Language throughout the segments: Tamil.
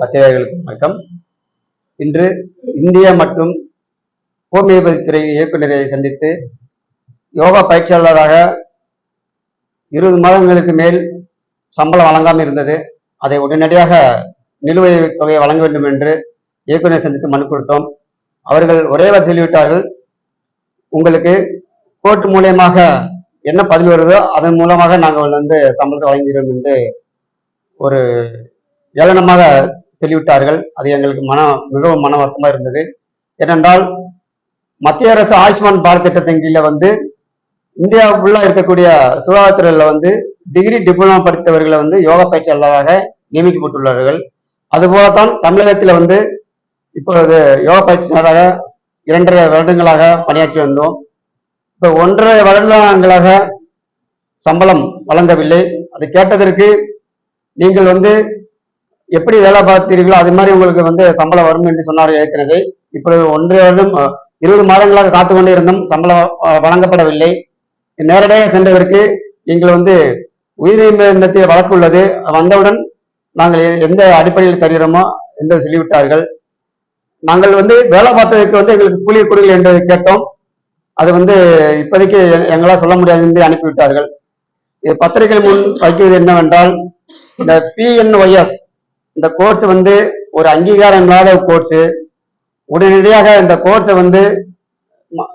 பத்திரிகைகளுக்கு வணக்கம். இன்று இந்திய மற்றும் ஹோமியோபதி துறை இயக்குநரை சந்தித்து யோகா பயிற்சியாளராக இருபது மாதங்களுக்கு மேல் சம்பளம் வழங்காமல் இருந்தது. அதை உடனடியாக நிலுவைத் தொகையை வழங்க வேண்டும் என்று இயக்குநரை சந்தித்து மனு கொடுத்தோம். அவர்கள் ஒரே வார்த்தை சொல்லிவிட்டார்கள் உங்களுக்கு கோர்ட் மூலியமாக என்ன பதில் வருதோ அதன் மூலமாக நாங்கள் வந்து சம்பளத்தை வழங்குகிறோம் என்று ஒரு ஏளனமாக சொல்லிவிட்டார்கள். அது எங்களுக்கு மன மிகவும் மன வருத்தமாக இருந்தது. ஏனென்றால் மத்திய அரசு ஆயுஷ்மான் பாரத் திட்டத்தின் கீழே வந்து இந்தியா ஃபுல்லா இருக்கக்கூடிய சுகாதாரத்துறையில வந்து டிகிரி டிப்ளமா படித்தவர்களை வந்து யோகா பயிற்சியாளராக நியமிக்கப்பட்டுள்ளார்கள். அதுபோலத்தான் தமிழகத்தில் வந்து இப்பொழுது யோகா பயிற்சியாளராக இரண்டரை வருடங்களாக பணியாற்றி வந்தோம். இப்போ ஒன்றரை வருடங்களாக சம்பளம் வழங்கவில்லை. அது கேட்டதற்கு நீங்கள் வந்து எப்படி வேலை பார்த்தீர்களோ அது மாதிரி உங்களுக்கு வந்து சம்பளம் வரும் என்று சொன்னார் ஏற்கனவே. இப்பொழுது ஒன்றரை வருடம் இருபது மாதங்களாக காத்து கொண்டே இருந்தும் சம்பளம் வழங்கப்படவில்லை. நேரடியாக சென்றதற்கு நீங்கள் வந்து உயர்நீதிமன்றத்தில் வழக்கு உள்ளது. வந்தவுடன் நாங்கள் எந்த அடிப்படையில் தருகிறோமோ என்று சொல்லிவிட்டார்கள். நாங்கள் வந்து வேலை பார்த்ததுக்கு வந்து எங்களுக்கு கூலி கொடுங்கள் என்று கேட்டோம். அது வந்து இப்போதைக்கு எங்களால் சொல்ல முடியாது என்று அனுப்பிவிட்டார்கள். இது பத்திரிகை முன் வைக்கிறது என்னவென்றால் இந்த பிஎன்ஒய்எஸ் இந்த கோர்ஸ் வந்து ஒரு அங்கீகாரம் இல்லாத கோர்ஸ் உடனடியாக இந்த கோர்ஸை வந்து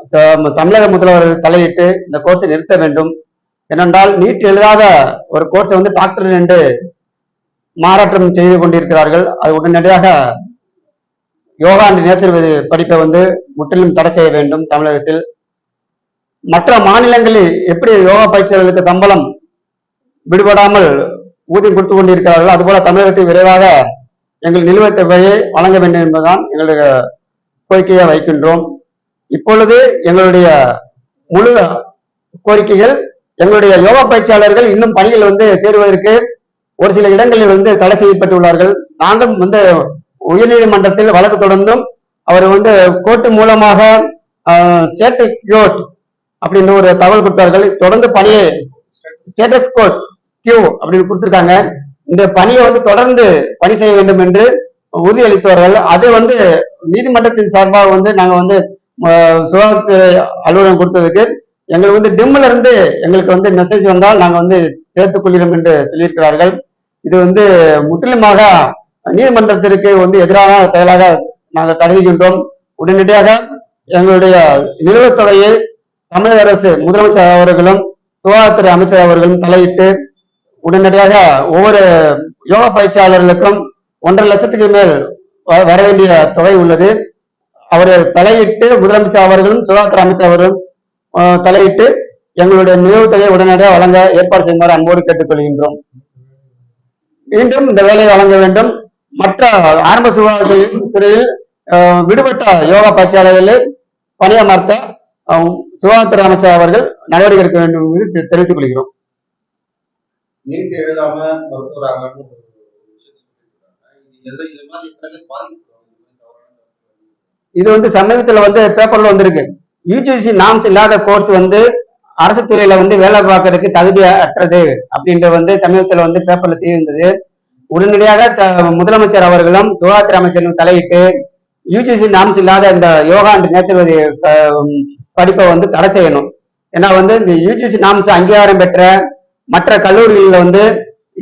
த- தமிழக முதல்வர் தலையிட்டு இந்த கோர்ஸை நிறுத்த வேண்டும். ஏனென்றால் நீட் எழுதாத ஒரு கோர்ஸை வந்து டாக்டர் என்று மாறாட்டம் செய்து கொண்டிருக்கிறார்கள். அது உடனடியாக யோகா என்று நேச்சுரல் படிப்பை வந்து முற்றிலும் தடை செய்ய வேண்டும் தமிழகத்தில். மற்ற மாநிலங்களில் எப்படி யோகா பயிற்சியாளர்களுக்கு சம்பளம் விடுபடாமல் ஊதியம் கொடுத்து கொண்டிருக்கிறார்கள் அதுபோல தமிழகத்தில் விரைவாக எங்கள் நிலுவைத் தொகையை வழங்க வேண்டும் என்பதுதான் எங்களுடைய கோரிக்கையை வைக்கின்றோம். இப்பொழுது எங்களுடைய முழு கோரிக்கைகள் எங்களுடைய யோகா பயிற்சியாளர்கள் இன்னும் பணியில் வந்து சேருவதற்கு ஒரு சில இடங்களில் வந்து தடை செய்யப்பட்டுள்ளார்கள். நாங்களும் வந்து உயர்நீதிமன்றத்தில் வழக்கு தொடர்ந்தும் அவர் வந்து கோர்ட்டு மூலமாக ஸ்டேட்டஸ் கோட் அப்படின்னு ஒரு தகவல் கொடுத்தார்கள். தொடர்ந்து பணியை ஸ்டேட்டஸ் கோட் கியூ அப்படின்னு கொடுத்துருக்காங்க. இந்த பணியை வந்து தொடர்ந்து பணி செய்ய வேண்டும் என்று உறுதியளித்தவர்கள். அது வந்து நீதிமன்றத்தின் சார்பாக வந்து நாங்கள் வந்து சுகாதாரத்துறை அலுவலகம் கொடுத்ததுக்கு எங்களுக்கு வந்து டிம்ல இருந்து எங்களுக்கு வந்து மெசேஜ் வந்தால் நாங்கள் வந்து சேர்த்துக் கொள்கிறோம் என்று சொல்லியிருக்கிறார்கள். இது வந்து முற்றிலுமாக நீதிமன்றத்திற்கு வந்து எதிரான செயலாக நாங்கள் கருதுகின்றோம். உடனடியாக எங்களுடைய நிலுவைத் தமிழக அரசு முதலமைச்சர் அவர்களும் சுகாதாரத்துறை அமைச்சர் அவர்களும் தலையிட்டு உடனடியாக ஒவ்வொரு யோகா பயிற்சியாளர்களுக்கும் ஒன்றரை லட்சத்துக்கு மேல் வ- வர வேண்டிய தொகை உள்ளது. அவர் தலையிட்டு முதலமைச்சர் அவர்களும் சுகாதார அமைச்சர் அவர்களும் தலையிட்டு எங்களுடைய நினைவு தொகையை உடனடியாக வழங்க ஏற்பாடு செய்யுமாறு அன்போடு கேட்டுக்கொள்கின்றோம். மீண்டும் இந்த வேலையை வழங்க வேண்டும். மற்ற ஆரம்ப சுகாதார துறையில் அஹ், விடுபட்ட யோகா பயிற்சியாளர்களை பணியமர்த்த சுகாதாரத்துறை அமைச்சர் அவர்கள் நடவடிக்கை எடுக்க வேண்டும் என்று தெரிவித்துக் கொள்கிறோம். நீட் எழுதாம மருத்துவராகன்னு இது வந்து சமீபத்துல வந்து பேப்பர்ல வந்திருக்கு. யூஜிசி நாம்ஸ் இல்லாத கோர்ஸ் வந்து அரசு துறையில வந்து வேலை பார்க்கறதுக்கு தகுதி அற்றது அப்படின்ற வந்து சமீபத்துல வந்து பேப்பர்ல செய்திருந்தது. உடனடியாக த- முதலமைச்சர் அவர்களும் சுகாதார அமைச்சரும் தலையிட்டு யூஜிசி நாம்ஸ் இல்லாத இந்த யோகா அண்ட் நேச்சுரோபதி படிப்பை வந்து தடை செய்யணும். ஏன்னா வந்து இந்த யூஜிசி நாம்ஸ் அங்கீகாரம் பெற்ற மற்ற கல்லூரிகளில் வந்து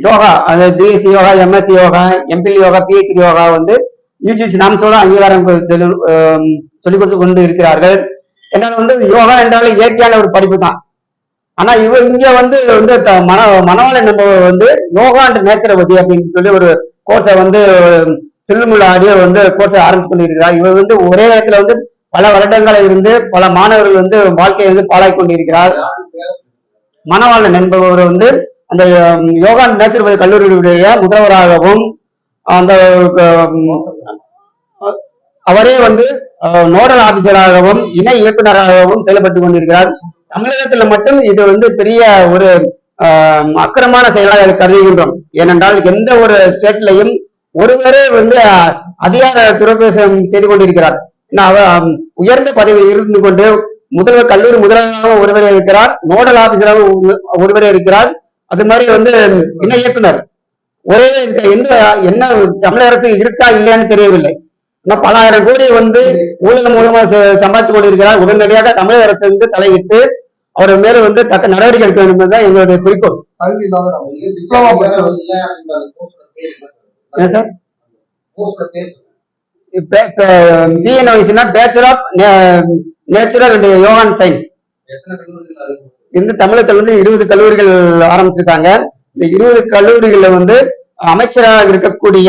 யோகா அதாவது BSc yoga MSc yoga MPhil yoga PhD yoga வந்து யூஜிசி நாம்ஸோட அங்கீகாரம் சொல்லிக் கொடுத்து கொண்டு இருக்கிறார்கள். என்னால் வந்து யோகா என்றாலும் இயற்கையான ஒரு படிப்பு தான் ஆனா இவ இங்க வந்து வந்து மன மனவாள நம்ம வந்து யோகா அண்ட் நேச்சுரோபதி அப்படின்னு சொல்லி ஒரு கோர்ஸை வந்து திருமுள்ள ஆடியோ வந்து கோர்ஸை ஆரம்பித்து கொண்டிருக்கிறார். இவர் வந்து ஒரே இடத்துல வந்து பல வருடங்கள இருந்து பல மாணவர்கள் வந்து வாழ்க்கையை வந்து பாழாய் கொண்டிருக்கிறார். மணவாளன் என்பவர் வந்து அந்த யோகா அண்ட் கல்லூரியுடைய முதல்வராகவும் அந்த அவரே வந்து நோடல் ஆபீசராகவும் இணை இயக்குனராகவும் செயல்பட்டு கொண்டிருக்கிறார். தமிழகத்துல மட்டும் இது வந்து பெரிய ஒரு அக்கிரமான செயலாக கருதுகின்றோம். ஏனென்றால் எந்த ஒரு ஸ்டேட்லையும் ஒருவரே வந்து அதிகார துறப்பேசம் செய்து கொண்டிருக்கிறார். அவர் உயர்ந்த பதவியில் இருந்து கொண்டு முதல்வர் கல்லூரி முதல்வராக ஒருவரே இருக்கிறார் நோடல் ஆபீசராக ஒருவரே இருக்கிறார். அது மாதிரி வந்து இணை இயக்குனர்? ஒரே இருக்க எந்த என்ன தமிழக அரசு இருக்கா இல்லையான்னு தெரியவில்லை. இன்னும் பல ஆயிரம் கோடி வந்து ஊழல் மூலமா ச- சம்பாதித்து கொண்டிருக்கிறார். உடனடியாக தமிழக அரசு வந்து தலையிட்டு அவர் மேல வந்து தக்க நடவடிக்கை எடுக்க வேண்டும் என்பதுதான் எங்களுடைய குறிக்கோள். என்ன என்ன சார்? பிஎன்ஒய்சினா பேச்சுலர் ஆஃப் நேச்சுரல் அண்ட் யோகான் சயின்ஸ் இந்த தமிழகத்துல வந்து இருபது கல்லூரிகள் ஆரம்பிச்சிருக்காங்க. இந்த இருபது கல்லூரிகள்ல வந்து அமைச்சராக இருக்கக்கூடிய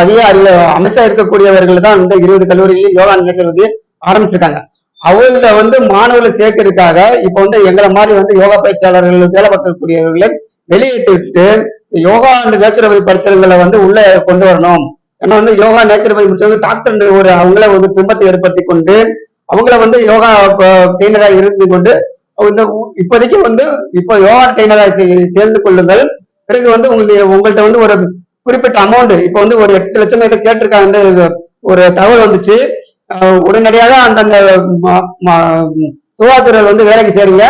அதிகாரிகள் அமைச்சராக இருக்கக்கூடியவர்கள் தான் இந்த இருபது கல்லூரிகளில் யோகா நிகழ்ச்சி வந்து ஆரம்பிச்சிருக்காங்க. அவங்கள வந்து மாணவர்களை சேர்க்கறதுக்காக இப்ப வந்து எங்களை மாதிரி வந்து யோகா பயிற்சியாளர்கள் வேலை பார்க்கக்கூடியவர்களை வெளியேற்றி யோகா அண்ட் நேச்சுரோபதி படிச்சவங்களை வந்து உள்ள கொண்டு வரணும். ஏன்னா வந்து யோகா நேச்சுரோபதி முடிச்சவங்க டாக்டர் ஒரு அவங்கள வந்து பிம்பத்தை ஏற்படுத்தி கொண்டு அவங்கள வந்து யோகா ட்ரெயினராக இருந்து கொண்டு இந்த இப்போதைக்கு வந்து இப்போ யோகா ட்ரெயினராக சேர்ந்து கொள்ளுங்கள். பிறகு வந்து உங்களுக்கு உங்கள்கிட்ட வந்து ஒரு குறிப்பிட்ட அமௌண்ட் இப்போ வந்து ஒரு எட்டு லட்சம் இதை கேட்டிருக்காங்க ஒரு தகவல் வந்துச்சு. உடனடியாக அந்தந்த ம- வந்து வேலைக்கு சேருங்க.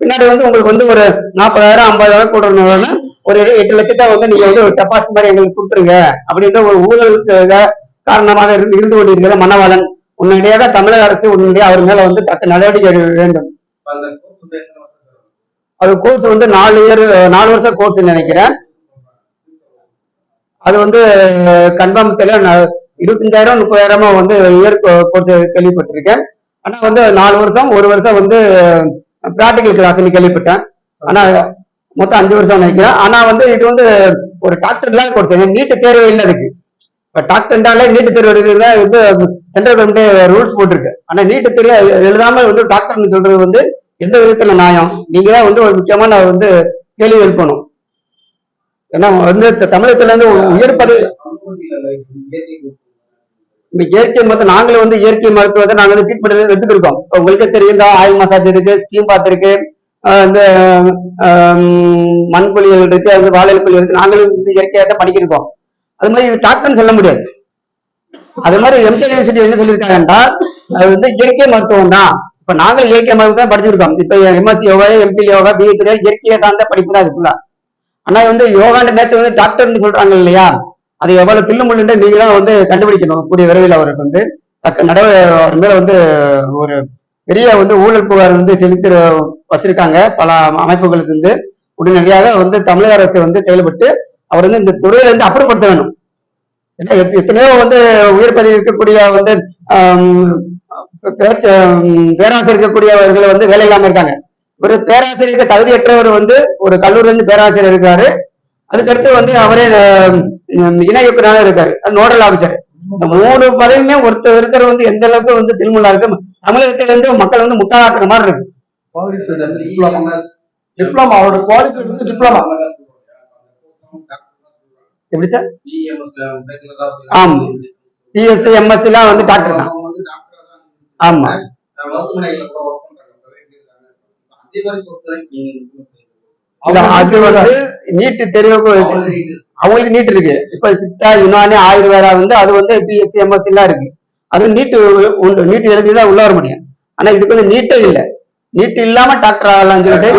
பின்னாடி வந்து உங்களுக்கு வந்து ஒரு நாற்பதாயிரம் ஐம்பதாயிரம் போடணும்னா ஒரு எட்டு லட்சத்தை வந்து நீங்க வந்து ஒரு டெபாசிட் மாதிரி எங்களுக்கு கொடுத்துருங்க. அப்படின்ற ஒரு ஊழலுக்கு காரணமாக இருந்து இருந்து கொண்டிருக்கிற மன்னவாளன் உடனடியாக தமிழக அரசு உடனடியாக அவர் மேல வந்து தக்க நடவடிக்கை எடுக்க வேண்டும். அது கோர்ஸ் வந்து நாலு இயர் நாலு வருஷம் கோர்ஸ் நினைக்கிறேன். அது வந்து கன்ஃபார்ம் தெரியல. நான் இருபத்தஞ்சாயிரம் முப்பதாயிரமா வந்து இயர் கோர்ஸ் கேள்விப்பட்டிருக்கேன். ஆனா வந்து நாலு வருஷம் ஒரு வருஷம் வந்து பிராக்டிக்கல் கிளாஸ்னு கேள்விப்பட்டேன். ஆனா மொத்தம் அஞ்சு வருஷம் நினைக்கிறேன். ஆனா வந்து இது வந்து ஒரு டாக்டர் இல்லாத கோர்ஸ் நீட்டு தேர்வு இல்லை அதுக்கு. டாக் டாக்டர்னாலே நீட்டு தேர்வு எழுதுறதா வந்து சென்ட்ரல் கவர்மெண்ட் ரூல்ஸ் போட்டிருக்கு. ஆனா நீட்டு தேர்வு எழுதாம வந்து டாக்டர்னு சொல்றது வந்து எந்த விதத்துல நியாயம்? நீங்க தான் வந்து ஒரு முக்கியமான வந்து கேள்வி எழுப்பணும். ஏன்னா வந்து தமிழகத்துல இருந்து உயர் பதவி இயற்கை மருத்துவ இந்த இயற்கை மருத்துவம் நாங்களும் வந்து இயற்கை மருத்துவத்தை நாங்க வந்து ட்ரீட்மெண்ட் எடுத்துருக்கோம் இப்போ உங்களுக்கே தெரியும் இந்த ஆயில் மசாஜ் இருக்கு ஸ்டீம் பாத் இருக்கு இந்த மண் குழிகள் இருக்கு அந்த வாழை குழிகள் இருக்கு. நாங்களும் வந்து இயற்கையாக தான் படிக்கிருக்கோம். அது மாதிரி இது டாக்டர்னு சொல்ல முடியாது. அது மாதிரி எம்ஜிஆர் யூனிவர்சிட்டி என்ன சொல்லியிருக்காங்கன்னா அது வந்து இயற்கை மருத்துவம் தான். இப்ப நாங்களும் இயற்கை மருத்துவம் தான் படிச்சிருக்கோம். இப்ப MSc yoga MPhil yoga PhD இயற்கையை சார்ந்த படிப்பு தான் அதுக்குள்ள ஆனா வந்து யோகாண்ட நேரத்தை வந்து டாக்டர்னு சொல்றாங்க இல்லையா? அது எவ்வளவு தில்லு முள்ளுன்ற நீங்க தான் வந்து கண்டுபிடிக்கணும். கூடிய விரைவில் அவருக்கு வந்து தக்க நடவ மேல வந்து ஒரு பெரிய வந்து ஊழல் புகார் வந்து செலுத்தி வச்சிருக்காங்க. பல அமைப்புகளுக்கு வந்து உடனடியாக வந்து தமிழக அரசு வந்து செயல்பட்டு அவர் வந்து இந்த துறையில இருந்து அப்புறப்படுத்த வேணும் ஏன்னா எத்தனையோ வந்து உயர் பதவி இருக்கக்கூடிய வந்து பேராசிரியர் இருக்கக்கூடியவர்கள் வந்து வேலை இல்லாம இருக்காங்க. ஒரு பேராசிரியருக்கு தகுதியற்றவர் வந்து ஒரு கல்லூரி வந்து பேராசிரியர் இருக்காரு அதுக்கடுத்து வந்து அவரே ஆம், இணை இருக்காரு. Nodal officer. இந்த மூணு பதவியுமே ஒருத்தர் இருக்கிற வந்து எந்த அளவுக்கு வந்து திருமலா இருக்கு தமிழகத்துல இருந்து மக்கள் வந்து முட்டாளாக்குற மாதிரி இருக்கு. டிப்ளமா அவரோட குவாலிஃபைட் வந்து டிப்ளமா எப்படி சார்? ஆம். பிஎஸ்சி எம்எஸ்சி எல்லாம் வந்து டாக்டர் தான். ஆமா. அதே வந்து நீட்டு தெரிவு அவங்களுக்கு நீட் இருக்கு. இப்ப சித்தா யுனானி ஆயுர்வேதா வந்து அது வந்து பிஎஸ்சி எம்எஸ்சி எல்லாம் இருக்கு. அது நீட்டு உண்டு. நீட்டு எழுதி தான் உள்ள வர முடியும். ஆனா இதுக்கு வந்து நீட்டே இல்ல. நீட் இல்லாம டாக்டர் ஆகலாம்னு சொல்லிட்டு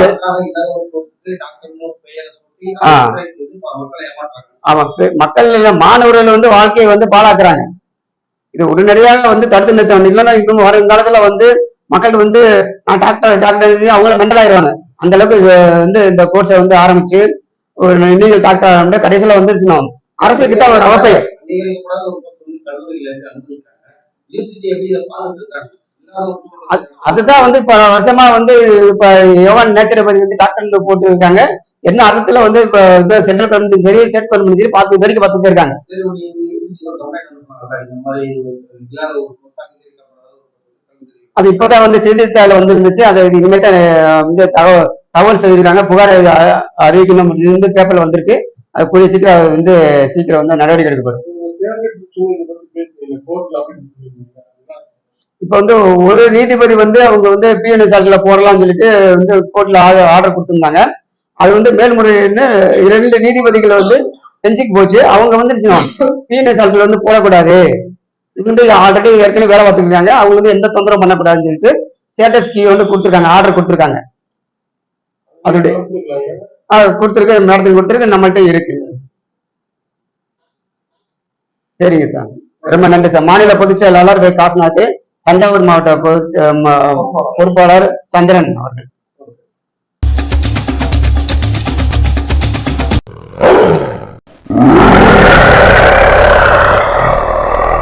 ஆமா. பெ- மக்கள் இல்ல, மாணவர்கள் வந்து வாழ்க்கையை வந்து பாழாக்குறாங்க. இது உடனடியாக வந்து தடுத்து நிறுத்த இல்லைன்னா இன்னும் வரும் காலத்துல வந்து மக்கள் வந்து நான் டாக்டர் டாக்டர் அவங்கள மெண்டல் ஆயிடுவாங்க. அந்த அளவுக்கு வந்து இந்த கோர்ஸை வந்து ஆரம்பிச்சு ஒரு நீங்கள் டாக்டர் ஆரம்பிச்சு கடைசியில வந்துருச்சுன்னா அரசுக்கு தான் ஒரு அவப்பெயர். வந்து அதுதான் வந்து இப்ப வருஷமா வந்து இப்ப யோகா நேச்சுரோபதி வந்து டாக்டர் போட்டு இருக்காங்க என்ன அர்த்தத்துல வந்து இப்ப சென்ட்ரல் கவர்மெண்ட் சரி ஸ்டேட் கவர்மெண்ட் சரி பார்த்து வரைக்கும் பார்த்துட்டு இருக்காங்க. அது இப்பதான் வந்து செய்தித்தாள் வந்து இருந்துச்சு அதை இனிமேல் தான் வந்து தகவல் தகவல் சொல்லியிருக்காங்க. புகார் அறிவிக்கணும். இருந்து பேப்பர்ல வந்திருக்கு. அது கூடிய சீக்கிரம் வந்து சீக்கிரம் வந்து நடவடிக்கை எடுக்கப்படும். இப்ப வந்து ஒரு நீதிபதி வந்து அவங்க வந்து பிஎன்எஸ் ஆட்களை போடலாம்னு சொல்லிட்டு வந்து கோர்ட்ல ஆர்டர் கொடுத்துருந்தாங்க. அது வந்து மேல்முறையீடுன்னு இரண்டு நீதிபதிகள் வந்து பெஞ்சுக்கு போச்சு. அவங்க வந்து பிஎன்எஸ் ஆட்கள் வந்து போடக்கூடாது. இது வந்து ஆல்ரெடி ஏற்கனவே வேலை பார்த்துருக்காங்க அவங்க வந்து எந்த தொந்தரவும் பண்ணக்கூடாதுன்னு சொல்லிட்டு ஸ்டேட்டஸ் கீ வந்து கொடுத்துருக்காங்க. ஆர்டர் கொடுத்துருக்காங்க. அதோடைய கொடுத்துருக்கு. மேடத்துக்கு கொடுத்துருக்கு. நம்மள்கிட்ட இருக்கு. சரிங்க சார். ரொம்ப நன்றி சார். மாநில பொதுச் செயலாளர் வே. தஞ்சாவூர் மாவட்ட பொறுப்பாளர் சந்திரன் அவர்கள்.